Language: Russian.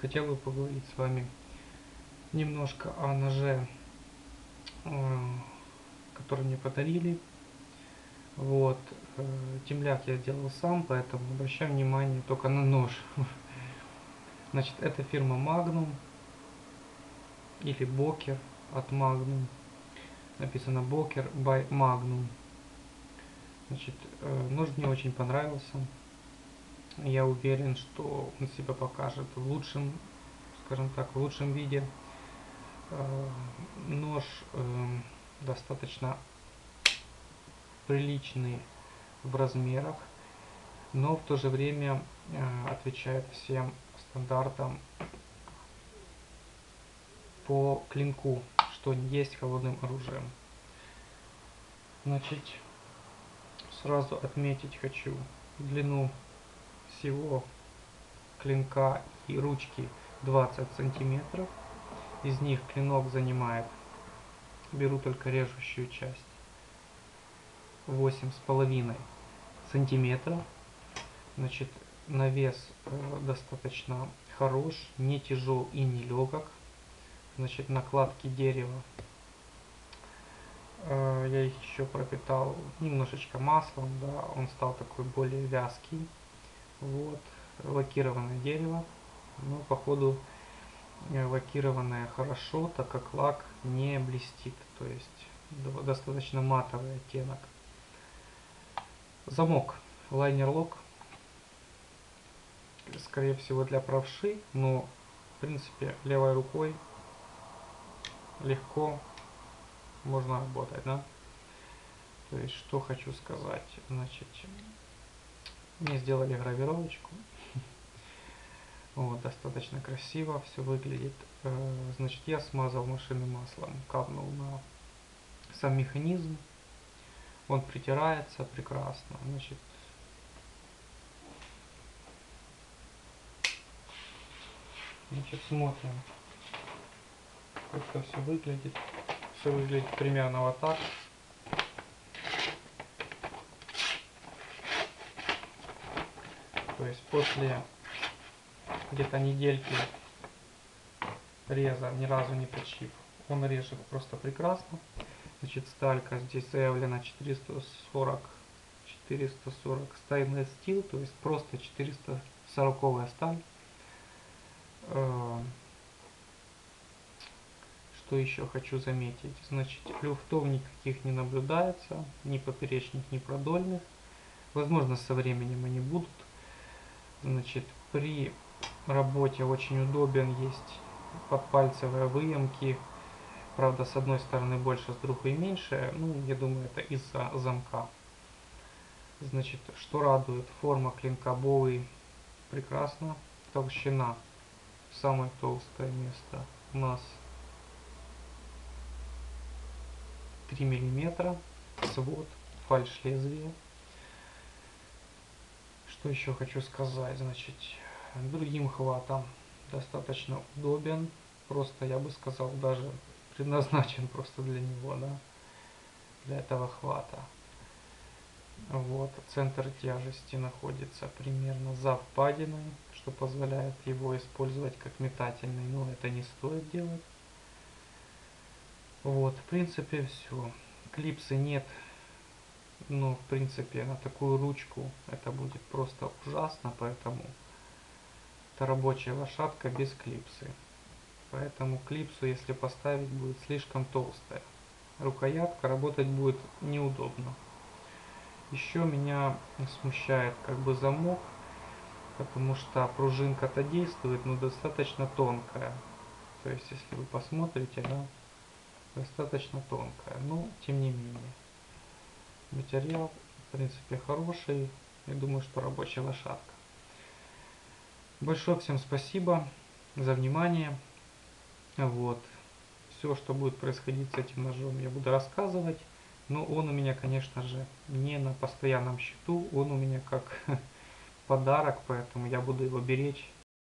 Хотел бы поговорить с вами немножко о ноже, э, который мне подарили. Вот. э, Темляк я делал сам, поэтому обращаю внимание только на нож. Значит, это фирма Magnum или Бокер от Magnum. Написано Бокер by Magnum. Значит, э, нож мне очень понравился. Я уверен, что он себя покажет в лучшем, скажем так, в лучшем виде. Э, Нож э, достаточно приличный в размерах, но в то же время э, отвечает всем стандартам по клинку, что есть холодным оружием. Значит, сразу отметить хочу длину всего клинка и ручки 20 сантиметров. Из них клинок занимает, беру только режущую часть, восемь с половиной сантиметров. Значит, навес э, достаточно хорош, не тяжел и не легок. Значит, накладки дерева. Э, я их еще пропитал немножечко маслом, да, он стал такой более вязкий. Вот, лакированное дерево, но походу э, лакированное хорошо, так как лак не блестит, то есть до- достаточно матовый оттенок. Замок, лайнер лок, скорее всего для правши, но в принципе левой рукой легко можно работать, да? То есть что хочу сказать, значит, мне сделали гравировочку. Вот, достаточно красиво все выглядит. Э, Значит, я смазал машины маслом, капнул на сам механизм. Он притирается прекрасно. Значит, значит смотрим, как это все выглядит. Все выглядит примерно вот так. То есть после где-то недельки реза, ни разу не почив, он режет просто прекрасно. Значит, сталька здесь заявлена 440, 440 stainless steel, то есть просто 440 сталь. Э, Что еще хочу заметить? Значит, люфтов никаких не наблюдается, ни поперечных, ни продольных. Возможно, со временем они будут. Значит, при работе очень удобен, есть подпальцевые выемки. Правда, с одной стороны больше, с другой меньше. Ну, я думаю, это из-за замка. Значит, что радует, форма клинка Боуи прекрасна. Толщина, самое толстое место у нас 3 миллиметра. Свод, фальш лезвия. Что еще хочу сказать? Значит, другим хватом достаточно удобен. Просто, я бы сказал, даже предназначен просто для него, да, для этого хвата. Вот, центр тяжести находится примерно за впадиной, что позволяет его использовать как метательный, но это не стоит делать. Вот, в принципе, все. Клипсы нет, но, в принципе, на такую ручку это будет просто ужасно, поэтому это рабочая лошадка без клипсы. Поэтому клипсу, если поставить, будет слишком толстая. Рукоятка работать будет неудобно. Еще меня смущает как бы замок, потому что пружинка-то действует, но достаточно тонкая. То есть, если вы посмотрите, да, достаточно тонкая. Но, тем не менее, материал, в принципе, хороший. Я думаю, что рабочая лошадка. Большое всем спасибо за внимание. Вот. Все, что будет происходить с этим ножом, я буду рассказывать. Но он у меня, конечно же, не на постоянном счету. Он у меня как подарок, поэтому я буду его беречь